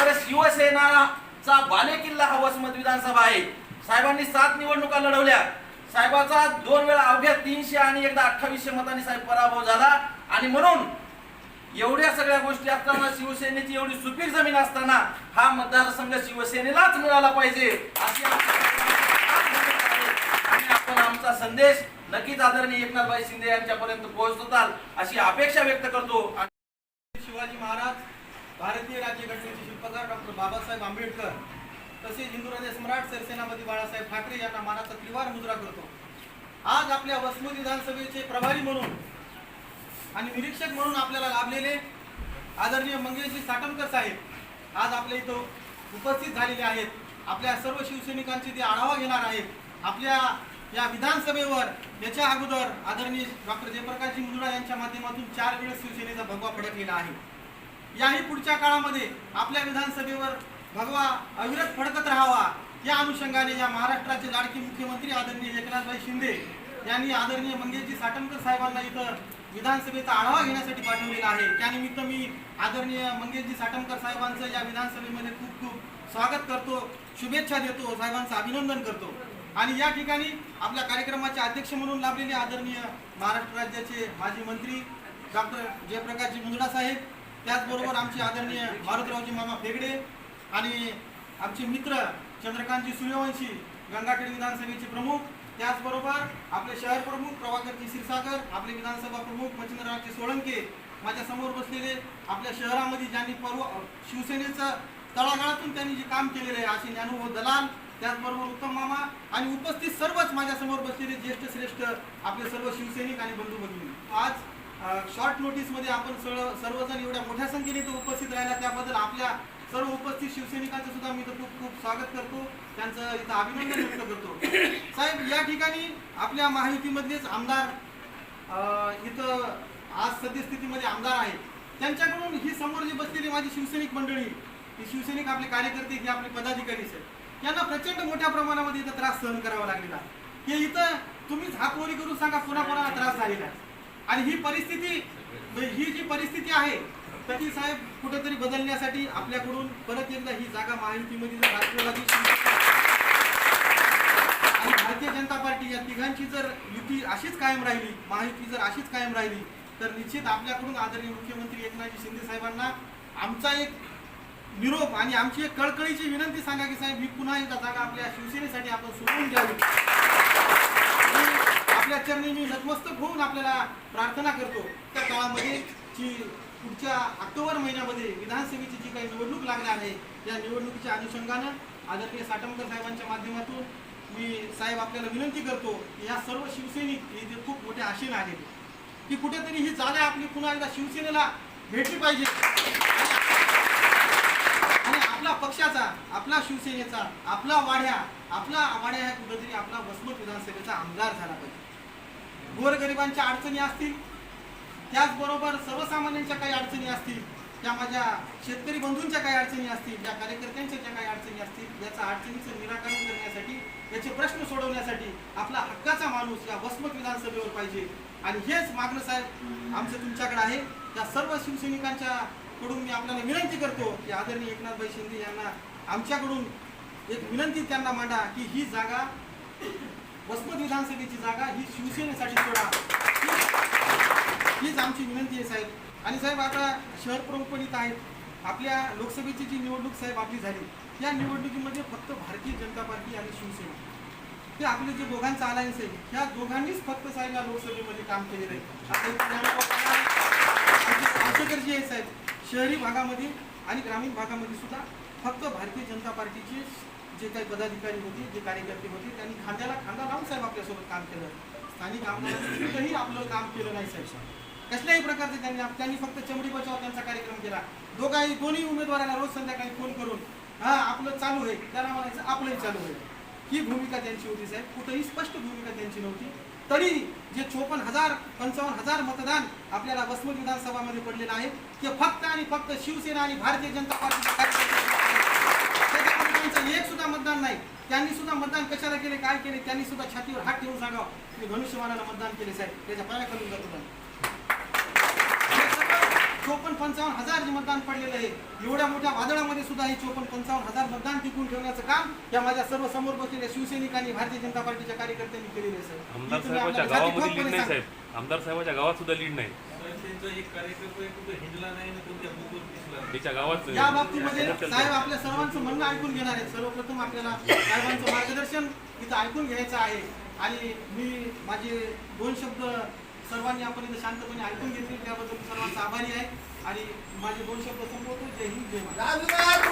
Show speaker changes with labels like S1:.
S1: तर शिवसेनाचा बालेकिल्ला हा वसमत विधानसभा आहे. साहेबांनी सात निवडणुका लढवल्या. साहेबाचा दोन वेळा अवघ्या तीनशे आणि एकदा अठ्ठावीसशे मतांनी साहेब पराभव झाला. आणि म्हणून एवढ्या सगळ्या गोष्टी असताना शिवसेनेची एवढी सुपीक जमीन असताना हा मतदारसंघ शिवसेनेलाच मिळाला पाहिजे अशी आणि आपण आमचा संदेश नक्कीच आदरणीय एकनाथभाई शिंदे यांच्यापर्यंत पोहोचवताल अशी अपेक्षा व्यक्त करतो.
S2: शिवाजी महाराज भारतीय राज्यघटनेचे शिल्पकार डॉक्टर बाबासाहेब आंबेडकर तसेच हिंदू हृदय सम्राट सरसेनापती बाळासाहेब ठाकरे यांना मानाचा त्रिवार मुद्रा करतो. आज आपल्या वसमत विधानसभेचे प्रभारी म्हणून आणि निरीक्षक म्हणून आपल्याला लाभलेले आदरणीय मंगेशजी साटमकर साहेब आज आपल्या इथं उपस्थित झालेले आहेत. आपल्या सर्व शिवसैनिकांची ते आढावा घेणार आहेत. आपल्या या विधानसभेवर याच्या अगोदर आदरणीय डॉक्टर जयप्रकाशजी मुंदडा यांच्या माध्यमातून चार वेळेस शिवसेनेचा भगवा फडकलेला आहे. याही पुढच्या काळामध्ये आपल्या विधानसभेवर भगवा अविरत फडकत राहावा. या अनुषंगाने या महाराष्ट्राचे लाडकी मुख्यमंत्री आदरणीय एकनाथभाई शिंदे यांनी आदरणीय मंगेशजी साटमकर साहेबांना इथं विधानसभेचा आढावा घेण्यासाठी पाठवलेला आहे. त्यानिमित्त मी आदरणीय मंगेशजी साटमकर साहेबांचं या विधानसभेमध्ये खूप खूप स्वागत करतो शुभेच्छा देतो साहेबांचं अभिनंदन करतो. आणि या ठिकाणी आपल्या कार्यक्रमाचे अध्यक्ष म्हणून लाभलेले आदरणीय महाराष्ट्र राज्याचे माजी मंत्री डॉक्टर जयप्रकाशजी मुंदडा साहेब त्याचबरोबर आमचे आदरणीय मारुतरावजी मामा फेगडे आणि आमचे मित्र चंद्रकांतजी सूर्यवंशी गंगाखेड विधानसभेचे प्रमुख त्याचबरोबर आपले शहर प्रमुख प्रभाकरजी क्षीरसागर आपले विधानसभा प्रमुख मच्छिंद्ररावजी सोळंके माझ्यासमोर बसलेले आपल्या शहरामध्ये ज्यांनी पर्व शिवसेनेचं तळागाळातून त्यांनी जे काम केलेलं आहे असे ज्ञानुभव दलाल त्याचबरोबर उत्तम मामा आणि उपस्थित सर्वच माझ्यासमोर बसलेले ज्येष्ठ श्रेष्ठ आपले सर्व शिवसैनिक आणि बंधू भगिनी आज शॉर्ट नोटीसमध्ये आपण सर्व सर्वजण एवढ्या मोठ्या संख्येने इथं उपस्थित राहिला. त्याबद्दल आपल्या सर्व उपस्थित शिवसैनिकांचं सुद्धा मी इथं खूप खूप स्वागत करतो. त्यांचं इथं अभिनंदन व्यक्त करतो. साहेब या ठिकाणी आपल्या महायुतीमधलेच आमदार अं, इथं आज सद्यस्थितीमध्ये आमदार आहेत. त्यांच्याकडून ही समोर जी बसलेली माझी शिवसैनिक मंडळी ही शिवसैनिक आपले कार्यकर्ते हे आपले पदाधिकारी आहेत यांना प्रचंड मोठ्या प्रमाणामध्ये इथं त्रास सहन करावा लागलेला आहे. हे इथं तुम्हीच हातवरी करून सांगा पुन्हा कोणाला त्रास झालेला आहे. आणि ही परिस्थिती ही जी परिस्थिती आहे तर ती साहेब कुठेतरी बदलण्यासाठी आपल्याकडून परत एकदा ही जागा महायुतीमध्ये जर राष्ट्रवादी आणि भारतीय जनता पार्टी या तिघांची जर युती अशीच कायम राहिली महायुती जर अशीच कायम राहिली तर निश्चित आपल्याकडून आदरणीय मुख्यमंत्री एकनाथजी शिंदे साहेबांना आमचा एक निरोप आणि आमची एक कळकळीची विनंती सांगा की साहेब ही पुन्हा एकदा जागा आपल्या शिवसेनेसाठी आपण सोडून द्यावी. आपल्या चरणी मी नतमस्तक होऊन आपल्याला प्रार्थना करतो. त्या काळामध्ये जी पुढच्या ऑक्टोबर महिन्यामध्ये विधानसभेची जी काही निवडणूक लागणार आहे या निवडणुकीच्या अनुषंगानं आदरणीय साटमकर साहेबांच्या माध्यमातून मी साहेब आपल्याला विनंती करतो की या सर्व शिवसैनिक इथे खूप मोठे आशेने आहेत की कुठेतरी ही जागा आपली पुन्हा एकदा शिवसेनेला भेटली पाहिजे. आणि आपला पक्षाचा आपला शिवसेनेचा आपला वाड्या आपला वाड्या ह्या कुठेतरी आपला वसमत विधानसभेचा आमदार झाला पाहिजे. गोरगरिबांच्या अडचणी असतील त्याचबरोबर सर्वसामान्यांच्या काही अडचणी असतील त्या माझ्या शेतकरी बंधूंच्या काही अडचणी असतील त्या कार्यकर्त्यांच्या ज्या काही अडचणी असतील याचा अडचणीचं निराकरण करण्यासाठी याचे प्रश्न सोडवण्यासाठी आपला हक्काचा माणूस या वसमत विधानसभेवर पाहिजे. आणि हेच मागणं साहेब आमचं तुमच्याकडे आहे. त्या सर्व शिवसैनिकांच्या कडून मी आपल्याला विनंती करतो की आदरणीय एकनाथभाई शिंदे यांना आमच्याकडून एक विनंती त्यांना मांडा की ही जागा वसमत विधानसभेची जागा ही शिवसेनेसाठी सोडा. हीच आमची विनंती आहे साहेब. आणि साहेब आता शहर प्रमुख पण इथं आहेत. आपल्या लोकसभेची जी निवडणूक साहेब आपली झाली या निवडणुकीमध्ये फक्त भारतीय जनता पार्टी आणि शिवसेना. ते आपले जे दोघांचं अलायन्स आहे ह्या दोघांनीच फक्त साहेब या लोकसभेमध्ये काम केलेलं आहे. आमच्याकडे जे आहे साहेब शहरी भागामध्ये आणि ग्रामीण भागामध्ये सुद्धा फक्त भारतीय जनता पार्टीचे जे काही पदाधिकारी होते जे कार्यकर्ते होते त्यांनी खांद्याला खांदा लावून साहेब आपल्यासोबत काम केलं. स्थानिक आमदारांनी कुठंही आपलं काम केलं नाही साहेब साहेब. कसल्याही प्रकारचे त्यांनी त्यांनी फक्त चमडी बचाव त्यांचा कार्यक्रम केला. दोघाही दोन्ही उमेदवारांना रोज संध्याकाळी फोन करून हा आपलं चालू आहे. त्याला म्हणायचं आपलंही चालू आहे. ही भूमिका त्यांची होती साहेब. कुठंही स्पष्ट भूमिका त्यांची नव्हती. तरी जे चोपन्न हजार पंचावन्न हजार मतदान आपल्याला वसमत विधानसभामध्ये पडलेलं आहे ते फक्त आणि फक्त शिवसेना आणि भारतीय जनता पार्टी त्यांचं एक सुद्धा मतदान नाही. त्यांनी सुद्धा मतदान कशाला केले काय केले त्यांनी सुद्धा छातीवर हात ठेवून सांगावं. की धनुष्यमानाला मतदान केले साहेब. त्याच्या पाया खालून जातो चोपन्न पंचावन्न हजार जे मतदान पडलेलं आहे एवढ्या मोठ्या वादळामध्ये सुद्धा हे चोपन्न पंचावन्न हजार मतदान टिकून ठेवण्याचं काम या माझ्या सर्व समोर बसलेल्या शिवसैनिकांनी भारतीय जनता पार्टीच्या कार्यकर्त्यांनी केलेलं आहे सर
S3: आमदार साहेबाच्या गावामध्ये लीड नाही. साहेब. आमदार साहेबाच्या गावात सुद्धा लीड नाही. त्याच्या गावात
S2: या बाबतीमध्ये साहेब आपल्या सर्वांचं म्हणणं ऐकून घेणार आहेत. सर्वप्रथम आपल्याला साहेबांचं मार्गदर्शन इथं ऐकून घ्यायचं आहे. आणि मी माझे दोन शब्द सर्वांनी आपण इथं शांतपणे ऐकून घेतले त्याबद्दल सर्वांचा आभारी आहे. आणि माझे दोन शब्द संपवतो. जय हिंद जय महाराष्ट्र.